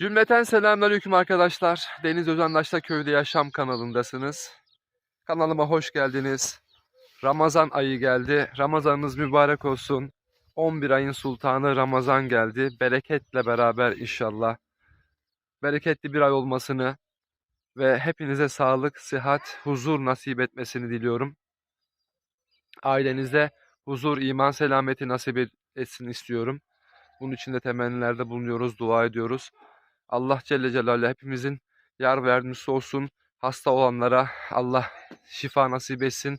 Cümleten selamünaleyküm arkadaşlar. Deniz Özendaş'ta Köyde Yaşam kanalındasınız. Kanalıma hoş geldiniz. Ramazan ayı geldi. Ramazanınız mübarek olsun. 11 ayın sultanı Ramazan geldi. Bereketle beraber inşallah. Bereketli bir ay olmasını ve hepinize sağlık, sıhhat, huzur nasip etmesini diliyorum. Ailenize huzur, iman, selameti nasip et- etsin istiyorum. Bunun için de temennilerde bulunuyoruz, dua ediyoruz. Allah Celle Celaluhu hepimizin yar ve yardımcısı olsun. Hasta olanlara Allah şifa nasip etsin.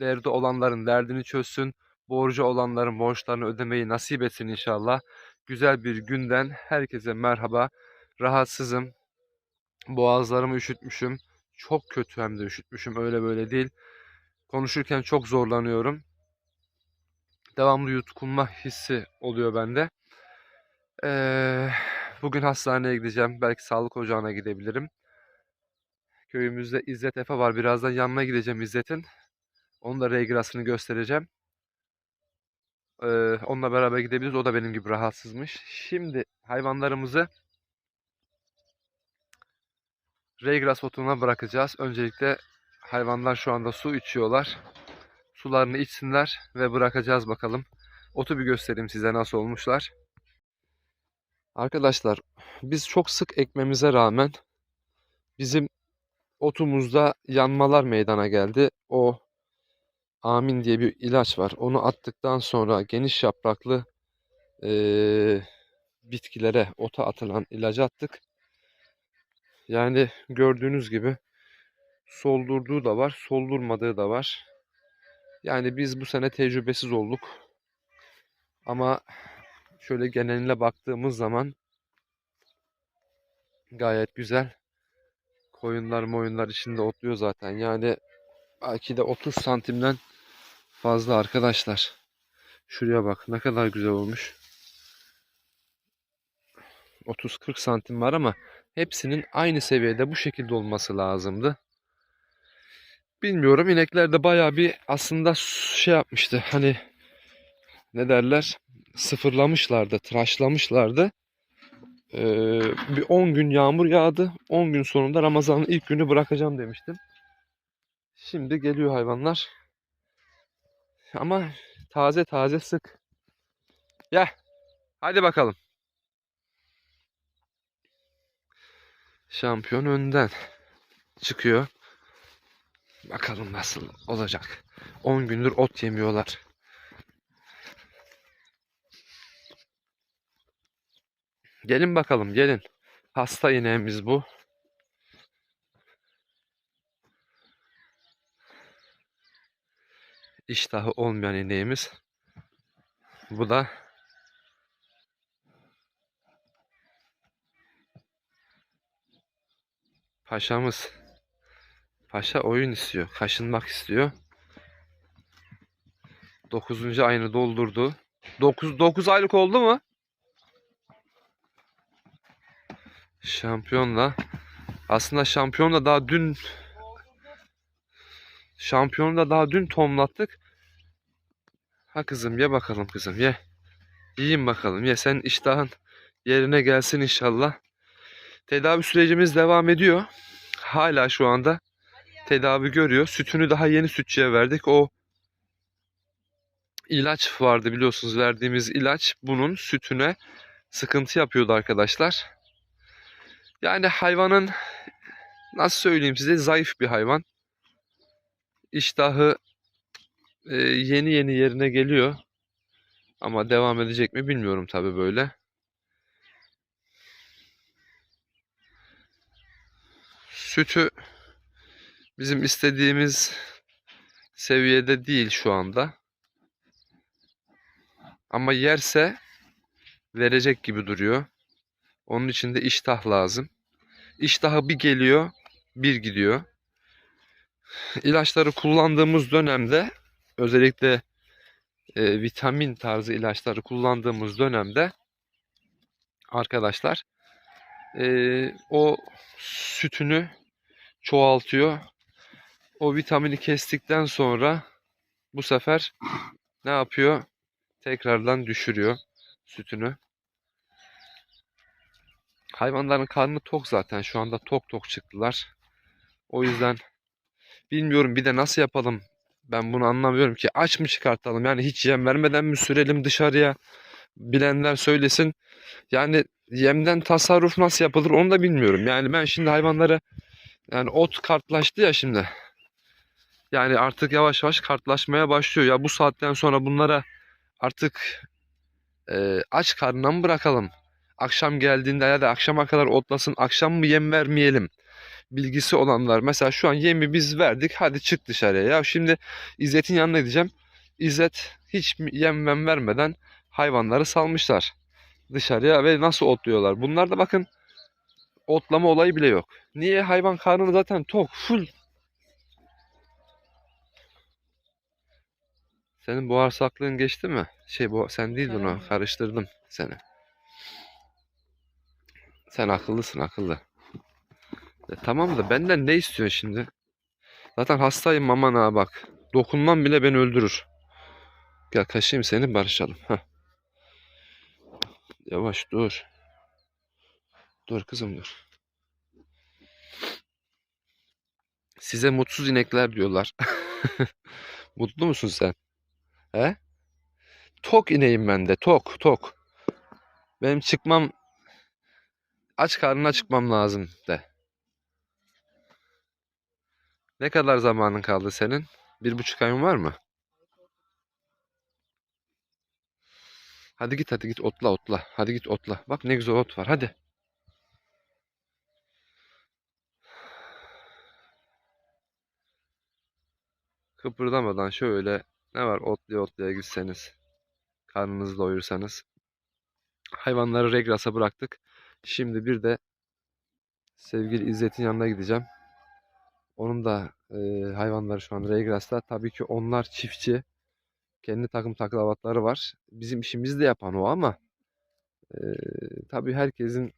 Derdi olanların derdini çözsün. Borcu olanların borçlarını ödemeyi nasip etsin inşallah. Güzel bir günden herkese merhaba. Rahatsızım. Boğazlarımı üşütmüşüm. Çok kötü hem de üşütmüşüm. Öyle böyle değil. Konuşurken çok zorlanıyorum. Devamlı yutkunma hissi oluyor bende. Eee Bugün hastaneye gideceğim. Belki sağlık ocağına gidebilirim. Köyümüzde İzzet Efe var. Birazdan yanına gideceğim İzzet'in. Onun da regrasını göstereceğim. Ee, onunla beraber gidebiliriz. O da benim gibi rahatsızmış. Şimdi hayvanlarımızı regras otuna bırakacağız. Öncelikle hayvanlar şu anda su içiyorlar. Sularını içsinler ve bırakacağız bakalım. Otu bir göstereyim size nasıl olmuşlar. Arkadaşlar biz çok sık ekmemize rağmen bizim otumuzda yanmalar meydana geldi. O amin diye bir ilaç var. Onu attıktan sonra geniş yapraklı eee, bitkilere ota atılan ilacı attık. Yani gördüğünüz gibi soldurduğu da var, soldurmadığı da var. Yani biz bu sene tecrübesiz olduk. Ama şöyle geneline baktığımız zaman gayet güzel. Koyunlar moyunlar içinde otluyor zaten. Yani belki de 30 santimden fazla arkadaşlar. Şuraya bak ne kadar güzel olmuş. 30-40 santim var ama hepsinin aynı seviyede bu şekilde olması lazımdı. Bilmiyorum inekler de bayağı bir aslında şey yapmıştı. Hani ne derler? Sıfırlamışlardı, tıraşlamışlardı. Ee, bir 10 gün yağmur yağdı. 10 gün sonunda Ramazan'ın ilk günü bırakacağım demiştim. Şimdi geliyor hayvanlar. Ama taze taze sık. Gel. Hadi bakalım. Şampiyon önden çıkıyor. Bakalım nasıl olacak. 10 gündür ot yemiyorlar. Gelin bakalım gelin. Hasta ineğimiz bu. İştahı olmayan ineğimiz. Bu da paşamız. Paşa oyun istiyor. Kaşınmak istiyor. 9. ayını doldurdu. 9 9 aylık oldu mu? Şampiyonla. Aslında şampiyonla daha dün şampiyonu da daha dün tomlattık. Ha kızım ye bakalım kızım ye. Yiyin bakalım ye. Sen iştahın yerine gelsin inşallah. Tedavi sürecimiz devam ediyor. Hala şu anda tedavi görüyor. Sütünü daha yeni sütçüye verdik. O ilaç vardı biliyorsunuz verdiğimiz ilaç bunun sütüne sıkıntı yapıyordu arkadaşlar. Yani hayvanın nasıl söyleyeyim size zayıf bir hayvan. İştahı e, yeni yeni yerine geliyor. Ama devam edecek mi bilmiyorum tabii böyle. Sütü bizim istediğimiz seviyede değil şu anda. Ama yerse verecek gibi duruyor. Onun için de iştah lazım. İştahı bir geliyor, bir gidiyor. İlaçları kullandığımız dönemde özellikle e, vitamin tarzı ilaçları kullandığımız dönemde arkadaşlar e, o sütünü çoğaltıyor. O vitamini kestikten sonra bu sefer ne yapıyor? Tekrardan düşürüyor sütünü. Hayvanların karnı tok zaten. Şu anda tok tok çıktılar. O yüzden bilmiyorum bir de nasıl yapalım. Ben bunu anlamıyorum ki. Aç mı çıkartalım? Yani hiç yem vermeden mi sürelim dışarıya? Bilenler söylesin. Yani yemden tasarruf nasıl yapılır onu da bilmiyorum. Yani ben şimdi hayvanları yani ot kartlaştı ya şimdi. Yani artık yavaş yavaş kartlaşmaya başlıyor. Ya bu saatten sonra bunlara artık e, aç karnına mı bırakalım? Akşam geldiğinde ya da akşama kadar otlasın. Akşam mı yem vermeyelim? Bilgisi olanlar. Mesela şu an yemi biz verdik. Hadi çık dışarıya. Ya şimdi İzzet'in yanına gideceğim. İzzet hiç yem mem vermeden hayvanları salmışlar dışarıya ve nasıl otluyorlar. Bunlar da bakın otlama olayı bile yok. Niye? Hayvan karnı zaten tok, full. Senin buharsaklığın geçti mi? Şey bu sen değildin o. Evet. Karıştırdım seni. Sen akıllısın akıllı. E, tamam da benden ne istiyorsun şimdi? Zaten hastayım aman ha bak. Dokunmam bile beni öldürür. Gel kaşıyım seni barışalım. Heh. Yavaş dur. Dur kızım dur. Size mutsuz inekler diyorlar. Mutlu musun sen? He? Tok ineğim ben de. Tok, tok. Benim çıkmam aç karnına çıkmam lazım de. Ne kadar zamanın kaldı senin? Bir buçuk ayın var mı? Hadi git hadi git otla otla. Hadi git otla. Bak ne güzel ot var. Hadi. Kıpırdamadan şöyle ne var otlaya otlaya gitseniz. Karnınızı doyursanız. Hayvanları regrasa bıraktık. Şimdi bir de sevgili İzzet'in yanına gideceğim. Onun da e, hayvanları şu an regrasta. Tabii ki onlar çiftçi. Kendi takım taklavatları var. Bizim işimizi de yapan o ama e, tabii herkesin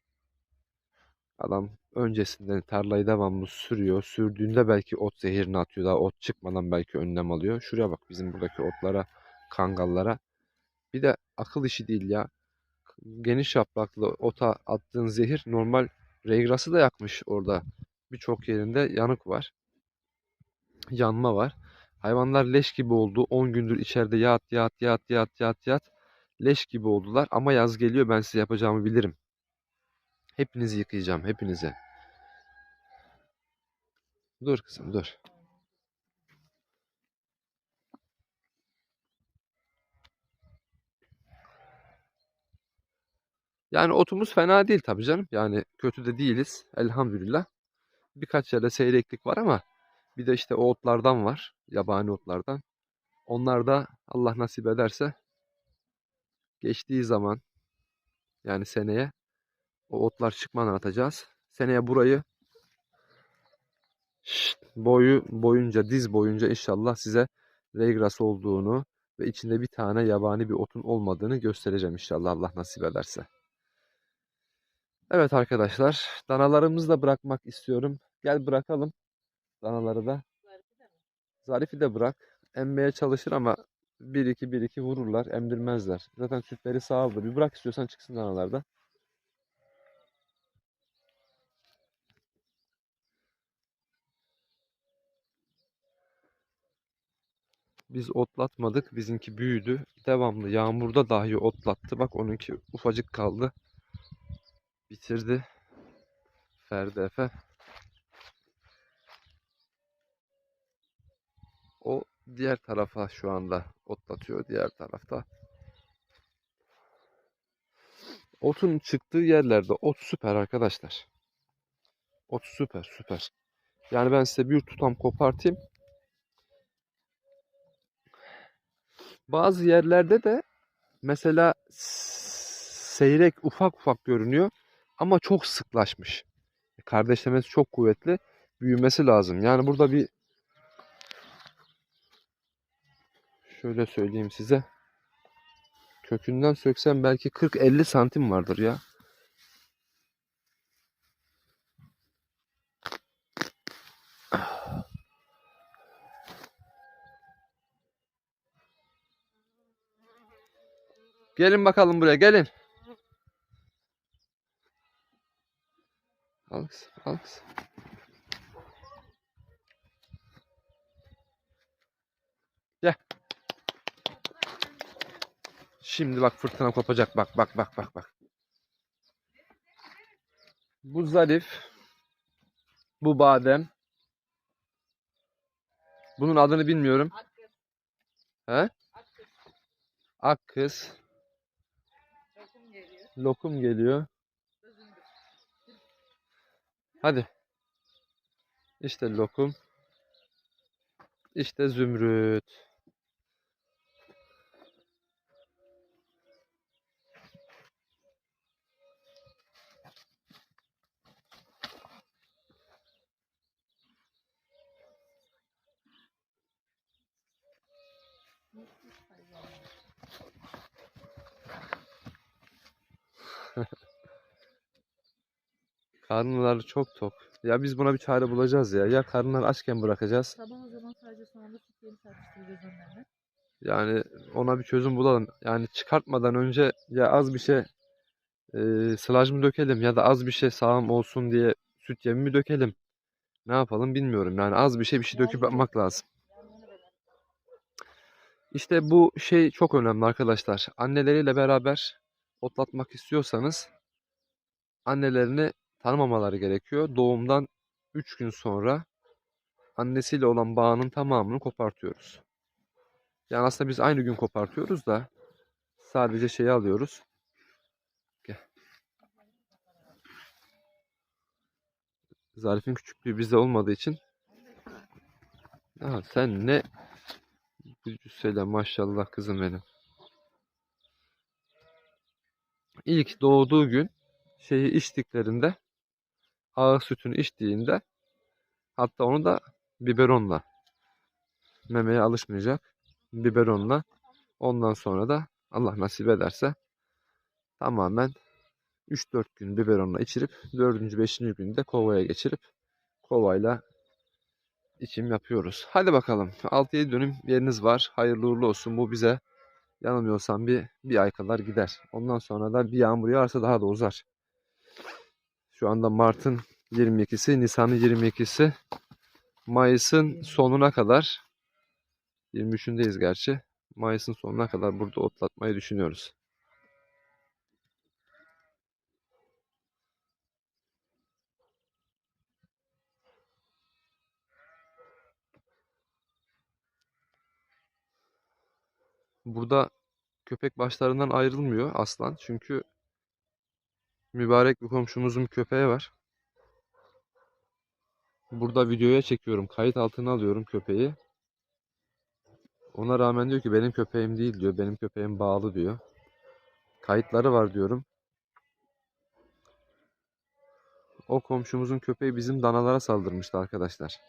adam öncesinden tarlayı devamlı sürüyor. Sürdüğünde belki ot zehirini atıyor. Daha ot çıkmadan belki önlem alıyor. Şuraya bak bizim buradaki otlara, kangallara. Bir de akıl işi değil ya. Geniş yapraklı ota attığın zehir normal regrası da yakmış orada. Birçok yerinde yanık var. Yanma var. Hayvanlar leş gibi oldu. 10 gündür içeride yat yat yat yat yat yat. Leş gibi oldular ama yaz geliyor ben size yapacağımı bilirim. Hepinizi yıkayacağım hepinize. Dur kızım dur. Yani otumuz fena değil tabii canım. Yani kötü de değiliz elhamdülillah. Birkaç yerde seyreklik var ama bir de işte o otlardan var. Yabani otlardan. Onlar da Allah nasip ederse geçtiği zaman yani seneye o otlar çıkmadan atacağız. Seneye burayı boyu boyunca diz boyunca inşallah size reygras olduğunu ve içinde bir tane yabani bir otun olmadığını göstereceğim inşallah Allah nasip ederse. Evet arkadaşlar danalarımızı da bırakmak istiyorum. Gel bırakalım danaları da. Zarif'i de bırak. Emmeye çalışır ama 1-2 1-2 vururlar, emdirmezler. Zaten sütleri sağlıklı. Bir bırak istiyorsan çıksın danalarda. Biz otlatmadık. Bizimki büyüdü. Devamlı yağmurda dahi otlattı. Bak onunki ufacık kaldı. Bitirdi. Ferdi Efe. O diğer tarafa şu anda otlatıyor diğer tarafta. Otun çıktığı yerlerde ot süper arkadaşlar. Ot süper süper. Yani ben size bir tutam kopartayım. Bazı yerlerde de mesela seyrek ufak ufak görünüyor ama çok sıklaşmış. Kardeşlemesi çok kuvvetli. Büyümesi lazım. Yani burada bir şöyle söyleyeyim size. Kökünden söksem belki 40-50 santim vardır ya. Gelin bakalım buraya gelin. Kızım, al kızım. Gel. Şimdi bak fırtına kopacak. Bak bak bak bak bak. Bu zarif. Bu badem. Bunun adını bilmiyorum. Hakkı. He? Hakkı. Ak kız. Lokum geliyor. Lokum geliyor. Hadi. İşte lokum. İşte zümrüt. Karnları çok tok. Ya biz buna bir çare bulacağız ya. Ya karınlar açken bırakacağız. Sabah o zaman sadece soğanlı süt yemi serpiştireceğiz önlerine. Yani ona bir çözüm bulalım. Yani çıkartmadan önce ya az bir şey e, sılaj mı dökelim ya da az bir şey sağım olsun diye süt yemi mi dökelim. Ne yapalım bilmiyorum. Yani az bir şey bir şey döküp yapmak lazım. İşte bu şey çok önemli arkadaşlar. Anneleriyle beraber otlatmak istiyorsanız annelerini tanımamaları gerekiyor. Doğumdan 3 gün sonra annesiyle olan bağının tamamını kopartıyoruz. Yani aslında biz aynı gün kopartıyoruz da sadece şeyi alıyoruz. Gel. Zarif'in küçüklüğü bizde olmadığı için ya sen ne Güzel maşallah kızım benim. İlk doğduğu gün şeyi içtiklerinde ağır sütünü içtiğinde hatta onu da biberonla memeye alışmayacak biberonla ondan sonra da Allah nasip ederse tamamen 3-4 gün biberonla içirip 4. 5. günde kovaya geçirip kovayla içim yapıyoruz. Hadi bakalım 6-7 dönüm yeriniz var. Hayırlı uğurlu olsun. Bu bize yanılmıyorsam bir, bir ay kadar gider. Ondan sonra da bir yağmur yağarsa daha da uzar. Şu anda Mart'ın 22'si, Nisan'ın 22'si, Mayıs'ın sonuna kadar 23'ündeyiz gerçi. Mayıs'ın sonuna kadar burada otlatmayı düşünüyoruz. Burada köpek başlarından ayrılmıyor aslan. Çünkü mübarek bir komşumuzun köpeği var. Burada videoya çekiyorum. Kayıt altına alıyorum köpeği. Ona rağmen diyor ki benim köpeğim değil diyor. Benim köpeğim bağlı diyor. Kayıtları var diyorum. O komşumuzun köpeği bizim danalara saldırmıştı arkadaşlar.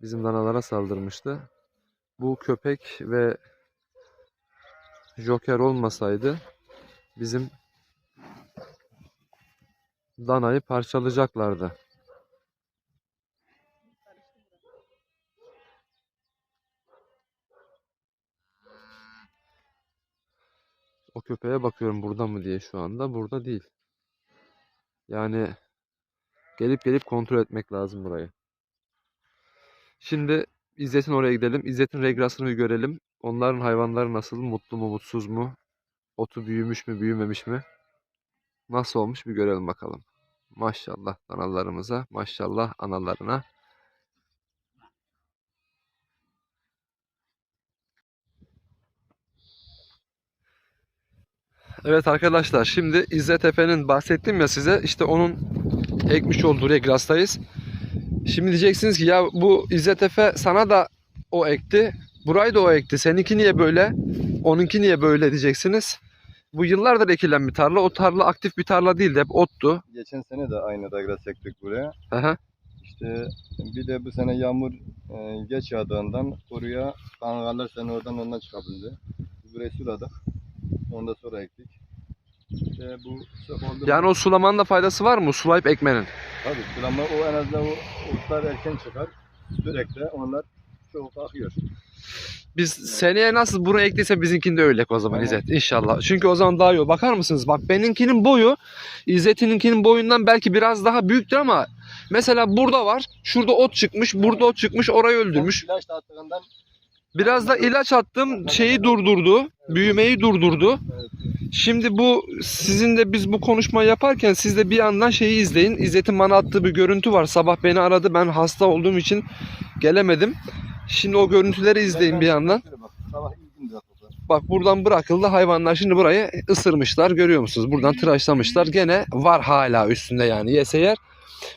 Bizim danalara saldırmıştı. Bu köpek ve Joker olmasaydı bizim danayı parçalayacaklardı. O köpeğe bakıyorum burada mı diye şu anda. Burada değil. Yani gelip gelip kontrol etmek lazım burayı. Şimdi İzzet'in oraya gidelim. İzzet'in regrasını bir görelim. Onların hayvanları nasıl? Mutlu mu, mutsuz mu? Otu büyümüş mü, büyümemiş mi? Nasıl olmuş bir görelim bakalım. Maşallah analarımıza, maşallah analarına. Evet arkadaşlar şimdi İzzet Efe'nin bahsettim ya size işte onun ekmiş olduğu regrastayız. Şimdi diyeceksiniz ki ya bu İzzet Efe sana da o ekti. Burayı da o ekti. Seninki niye böyle? Onunki niye böyle diyeceksiniz. Bu yıllardır ekilen bir tarla. O tarla aktif bir tarla değildi. Hep ottu. Geçen sene de aynı dagras ektik buraya. Aha. İşte bir de bu sene yağmur e, geç yağdığından oraya kangallar sene oradan ondan çıkabildi. Burayı suladık. Ondan sonra ektik. İşte bu. Yani o sulamanın da faydası var mı? Sulayıp ekmenin. Tabii sulama o en azından o otlar erken çıkar. Sürekli onlar çok akıyor. Biz seneye nasıl bunu ektiyse bizimkini de öyle o zaman Tamam. İzzet inşallah. Çünkü o zaman daha iyi olur. Bakar mısınız? Bak benimkinin boyu İzzet'inkinin boyundan belki biraz daha büyüktür ama mesela burada var. Şurada ot çıkmış. Burada ot çıkmış. Orayı öldürmüş. İlaç da attığından Biraz da ilaç attım. Şeyi durdurdu. Büyümeyi durdurdu. Şimdi bu sizin de biz bu konuşmayı yaparken siz de bir yandan şeyi izleyin. İzzet'in bana attığı bir görüntü var. Sabah beni aradı. Ben hasta olduğum için gelemedim. Şimdi o görüntüleri izleyin bir yandan. Bak buradan bırakıldı. Hayvanlar şimdi burayı ısırmışlar. Görüyor musunuz? Buradan tıraşlamışlar. Gene var hala üstünde yani yese yer.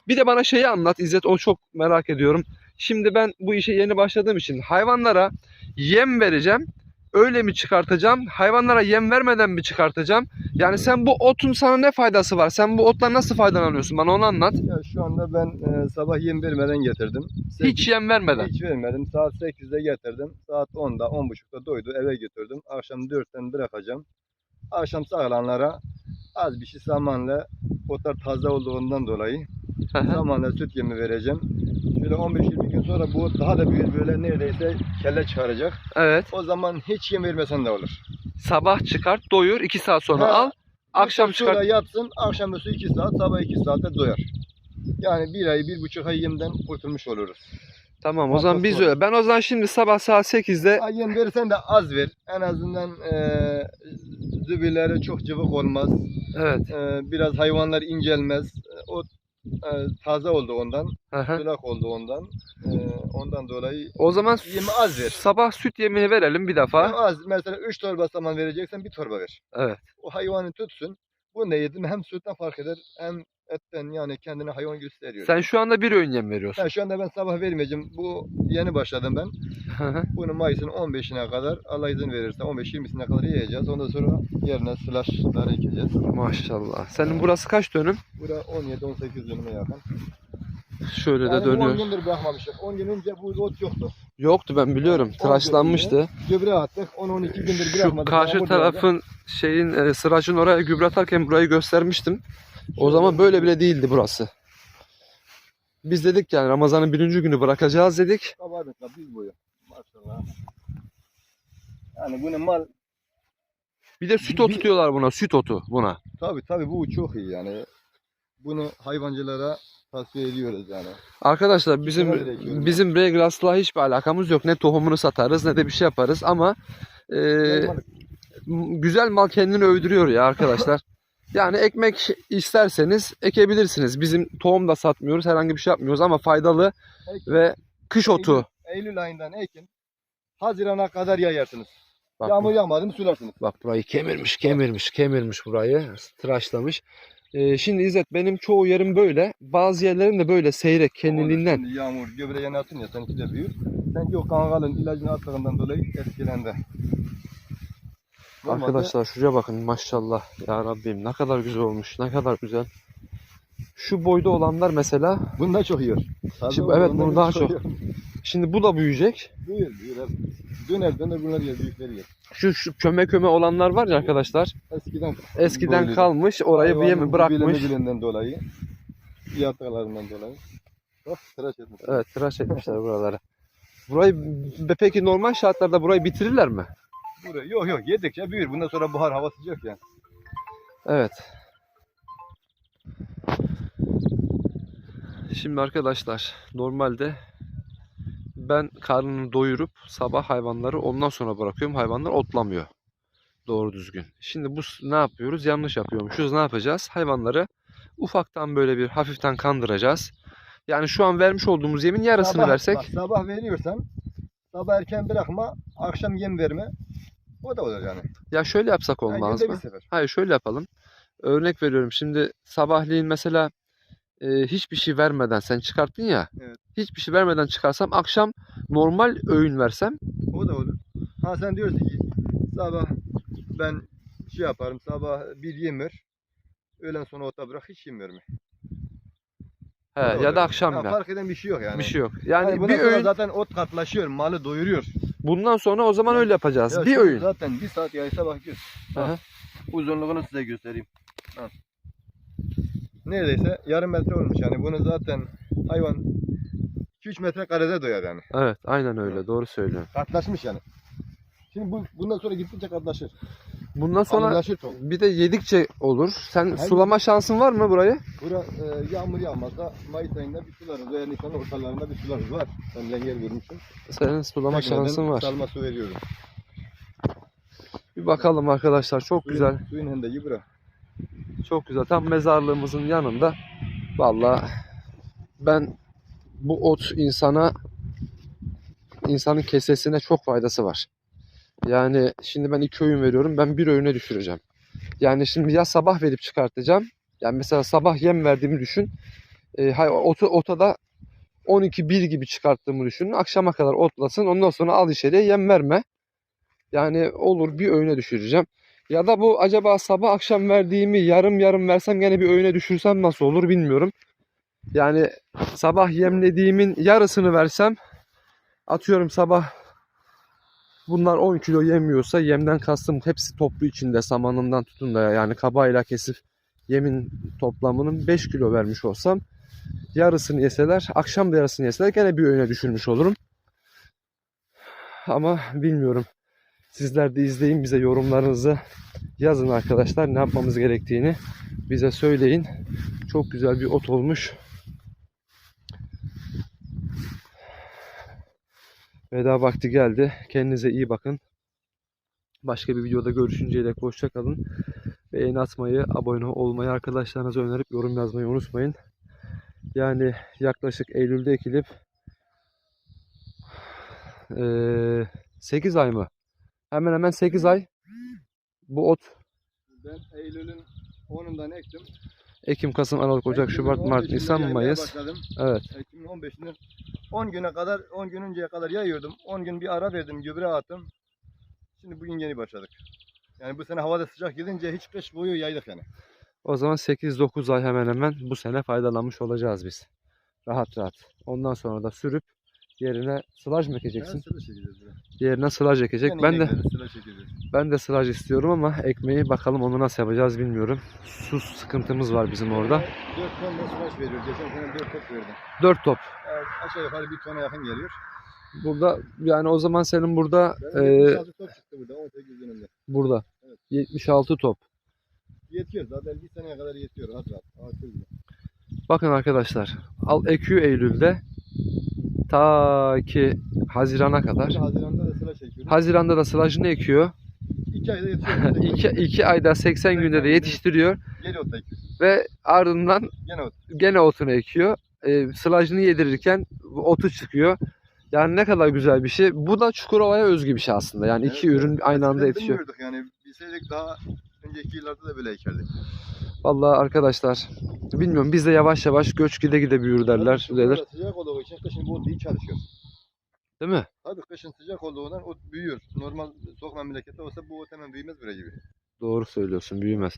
Bir de bana şeyi anlat İzzet. O çok merak ediyorum. Şimdi ben bu işe yeni başladığım için hayvanlara yem vereceğim. Öyle mi çıkartacağım? Hayvanlara yem vermeden mi çıkartacağım? Yani sen bu otun sana ne faydası var? Sen bu ottan nasıl faydalanıyorsun? Bana onu anlat. Ya şu anda ben e, sabah yem vermeden getirdim. Hiç yem vermeden. Hiç vermedim. Saat 8'de getirdim. Saat 10'da 10.30'da doydu. Eve götürdüm. Akşam 4'ten bırakacağım. Akşam sağlanlara az bir şey samanla otlar taze olduğundan dolayı zamanla süt yemi vereceğim. Şöyle 15-20 gün sonra bu daha da büyür böyle neredeyse kelle çıkaracak. evet. O zaman hiç yem vermesen de olur. Sabah çıkart, doyur. 2 saat sonra Ha, al. Akşam Bir çıkart. Sonra yatsın, akşamüstü 2 saat, sabah 2 saatte doyar. Yani bir ay, bir buçuk ay yemden kurtulmuş oluruz. Tamam o zaman biz öyle. Ben o zaman şimdi sabah saat 8'de Ha, yem verirsen de az ver. En azından eee zübüleri çok cıvık olmaz. evet. Eee, biraz hayvanlar incelmez. E, O taze oldu ondan, sulak oldu ondan. Eee, ondan dolayı O zaman Yemi az ver. sabah süt yemini verelim bir defa. Hem az. Mesela 3 torba saman vereceksen bir torba ver. Evet. O hayvanı tutsun. Bu ne yedin hem sütten fark eder hem etten yani kendine hayvan gösteriyor. Sen şu anda bir öğün yem veriyorsun. Ha, şu anda ben sabah vermeyeceğim. Bu yeni başladım ben. Bunu Mayıs'ın 15'ine kadar Allah izin verirse 15-20'sine kadar yiyeceğiz. Ondan sonra yerine slashlar ekeceğiz. Maşallah. Senin burası kaç dönüm? Bura 17-18 dönüme yakın. Şöyle de bu 10 dönüyor. gündür bırakmamıştık. 10 gün önce bu ot yoktu. Yoktu ben biliyorum. On Tıraşlanmıştı. Gübre attık. 10-12 gündür Şu bırakmadık. karşı Yağmur yağdı. tarafın şeyin e, sıracın oraya gübre atarken burayı göstermiştim. O zaman böyle bile değildi burası. Biz dedik yani Ramazan'ın birinci günü bırakacağız dedik. Kabardık la biz boyu. Maşallah. Yani bunun mal Bir de süt otu Bir- diyorlar buna. Süt otu buna. tabi tabi bu çok iyi yani. Bunu hayvancılara tavsiye ediyoruz yani. Arkadaşlar bizim direkt yiyorum. bizim Bregras'la hiçbir alakamız yok. Ne tohumunu satarız ne de bir şey yaparız ama e, güzel mal kendini övdürüyor ya arkadaşlar. Yani ekmek isterseniz ekebilirsiniz. Bizim tohum da satmıyoruz, herhangi bir şey yapmıyoruz ama faydalı Ekin. ve kış otu. Eylül ayından ekin. Haziran'a kadar yayarsınız. Bak, Yağmur yağmadı mı sularsınız. bak burayı kemirmiş, kemirmiş, kemirmiş burayı. Tıraşlamış. Ee, şimdi İzzet benim çoğu yerim böyle. Bazı yerlerim de böyle seyrek kendiliğinden. Şimdi yağmur gübre yanarsın ya seninki de büyür. Sanki o kangalın ilacını attığından dolayı etkilendi. Normalde Arkadaşlar şuraya bakın maşallah ya Rabbim ne kadar güzel olmuş ne kadar güzel. Şu boyda olanlar mesela Bundan çok yiyor. Taze Şimdi evet, bunu daha çok. şimdi bu da büyüyecek. Büyür büyür. Döner döner bunlar yer büyükleri yer. Şu, şu köme köme olanlar var ya arkadaşlar Eskiden eskiden Böyleydi. kalmış orayı bir yemi bırakmış. Bilenden dolayı. Yatakalarından dolayı. Bak tıraş etmiş. Evet tıraş etmişler buraları. Burayı peki normal şartlarda burayı bitirirler mi? Buraya, yok yok yedikçe büyür. Bundan sonra bahar hava sıcak ya. Evet. Şimdi arkadaşlar normalde ben karnını doyurup sabah hayvanları ondan sonra bırakıyorum. Hayvanlar otlamıyor. Doğru düzgün. Şimdi bu ne yapıyoruz? Yanlış yapıyormuşuz. Ne yapacağız? Hayvanları ufaktan böyle bir hafiften kandıracağız. Yani şu an vermiş olduğumuz yemin yarısını Sabah- versek bak, sabah veriyorsan sabah erken bırakma, akşam yem verme. O da olur yani. ya şöyle yapsak Yani olmaz günde mı? Hayır şöyle yapalım. Örnek veriyorum şimdi sabahleyin mesela e, hiçbir şey vermeden sen çıkarttın ya. Evet. Hiçbir şey vermeden çıkarsam akşam normal öğün versem O da olur. Ha sen diyorsun ki sabah ben şey yaparım sabah bir yem ver. Öğlen sonra ota bırak hiç yem verme. he, ya da akşam ver. Fark eden bir şey yok yani. Bir şey yok. Yani, Yani bir öğün zaten ot katlaşıyor, malı doyuruyor. Bundan sonra o zaman öyle yapacağız. Ya bir şimdi öğün. Zaten bir saat yaysa bak gör. Aha. Bak, Uzunluğunu size göstereyim. Al. Neredeyse yarım metre olmuş yani. Bunu zaten hayvan 2-3 metre karede doyar yani. Evet aynen öyle doğru söylüyorsun. Katlaşmış yani. Şimdi bu, bundan sonra gittikçe katlaşır. Bundan sonra bir de yedikçe olur. Sen Hayır. sulama şansın var mı burayı? Bura e, yağmur yağmazsa Mayıs ayında bir sularız. Veya Nisan'ın ortalarında bir sularız. Var. Ben lenger vurmuşum. Senin sulama Tekneden şansın var. Salma su veriyorum. Bir bakalım arkadaşlar. Çok Suyun- güzel. Suyun hendeyi bura. Çok güzel. Tam mezarlığımızın yanında. Vallahi ben bu ot insana insanın kesesine çok faydası var. Yani şimdi ben iki öğün veriyorum. Ben bir öğüne düşüreceğim. Yani şimdi ya sabah verip çıkartacağım. Yani mesela sabah yem verdiğimi düşün. E, hay- otu, ota da 12-1 gibi çıkarttığımı düşünün. Akşama kadar otlasın. Ondan sonra al içeriye yem verme. Yani olur bir öğüne düşüreceğim. Ya da bu acaba sabah akşam verdiğimi yarım yarım versem gene bir öğüne düşürsem nasıl olur bilmiyorum. Yani sabah yemlediğimin yarısını versem atıyorum sabah bunlar 10 kilo yemiyorsa yemden kastım hepsi toplu içinde samanından tutun da yani kabayla kesip yemin toplamının 5 kilo vermiş olsam yarısını yeseler akşam da yarısını yeseler gene bir öğüne düşürmüş olurum. Ama bilmiyorum. Sizler de izleyin bize yorumlarınızı yazın arkadaşlar ne yapmamız gerektiğini bize söyleyin. Çok güzel bir ot olmuş. Veda vakti geldi. Kendinize iyi bakın. Başka bir videoda görüşünceye dek hoşça kalın. Beğeni atmayı, abone olmayı, arkadaşlarınıza önerip yorum yazmayı unutmayın. Yani yaklaşık Eylül'de ekilip eee 8 ay mı? Hemen hemen 8 ay bu ot Ben Eylül'ün 10'undan ektim. Ekim, Kasım, Aralık, Ocak, Şubat, Mart, 15'inde Nisan, Mayıs. Başladım. Evet. Ekim'in 15'inde 10 güne kadar 10 gün önceye kadar yayıyordum. 10 gün bir ara verdim, gübre attım. Şimdi bugün yeni başladık. Yani bu sene havada sıcak gidince hiç kış boyu yaydık yani. O zaman 8-9 ay hemen hemen bu sene faydalanmış olacağız biz. Rahat rahat. Ondan sonra da sürüp yerine sılaj mı ekeceksin? Ben. Yerine sılaj ekecek. Yeni Ben de ben de sılaj istiyorum ama ekmeği bakalım onu nasıl yapacağız bilmiyorum. Su sıkıntımız var bizim orada. 4 ton da sıvaş veriyor. Geçen sene 4 top verdim. 4 top. Evet, aşağı yukarı 1 tona yakın geliyor. Burada yani o zaman senin burada Ben e, 76 top çıktı burada 18 dönemde. burada Evet. 76 top. Yetiyor zaten bir seneye kadar yetiyor rahat rahat. Bakın arkadaşlar. Al ekiyor Eylül'de ta ki Haziran'a kadar. Haziran'da da sıra çekiyoruz. Haziran'da da sılajını ekiyor. 2 ayda yetiyor. 2, 2 ayda 80 günde de yetiştiriyor Geri ota ekiyor. ve ardından Gene ot. gene otunu ekiyor. E, sılajını yedirirken otu çıkıyor. Yani ne kadar güzel bir şey. Bu da Çukurova'ya özgü bir şey aslında. Yani iki Evet, ürün aynı anda Eskiden yetişiyor. bilmiyorduk yani. Bilseydik daha önceki yıllarda da böyle ekerdik. Vallahi arkadaşlar bilmiyorum biz de yavaş yavaş göç gide gide büyür derler. Tabii derler. Sıcak olduğu için kışın bu iyi çalışıyor. Değil mi? Tabii kışın sıcak olduğundan ot büyüyor. Normal soğuk memlekette olsa bu ot hemen büyümez böyle gibi. Doğru söylüyorsun büyümez.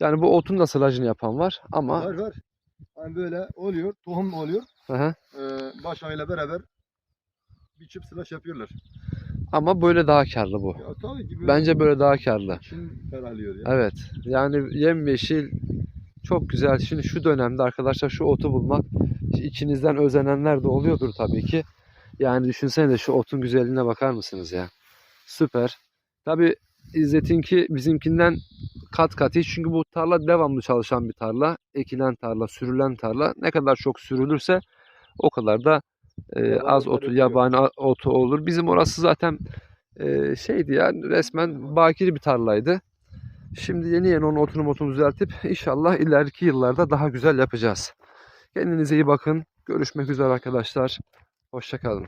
Yani bu otun da sılajını yapan var ama Var var. Hani böyle oluyor. Tohum oluyor. Hı hı. Ee, baş ayla beraber biçip sılaş yapıyorlar. Ama böyle daha karlı bu. Ya tabii ki böyle Bence böyle daha karlı. için ferahlıyor ya. Evet. Yani yemyeşil çok güzel. Şimdi şu dönemde arkadaşlar şu otu bulmak içinizden özenenler de oluyordur tabii ki. Yani düşünsene de şu otun güzelliğine bakar mısınız ya? Süper. Tabii İzzet'inki bizimkinden kat kat iyi. Çünkü bu tarla devamlı çalışan bir tarla. Ekilen tarla, sürülen tarla. Ne kadar çok sürülürse o kadar da e, az otu, yabani otu olur. Bizim orası zaten e, şeydi ya resmen bakir bir tarlaydı. Şimdi yeni yeni onun otunu motunu düzeltip inşallah ileriki yıllarda daha güzel yapacağız. Kendinize iyi bakın. Görüşmek üzere arkadaşlar. Hoşçakalın.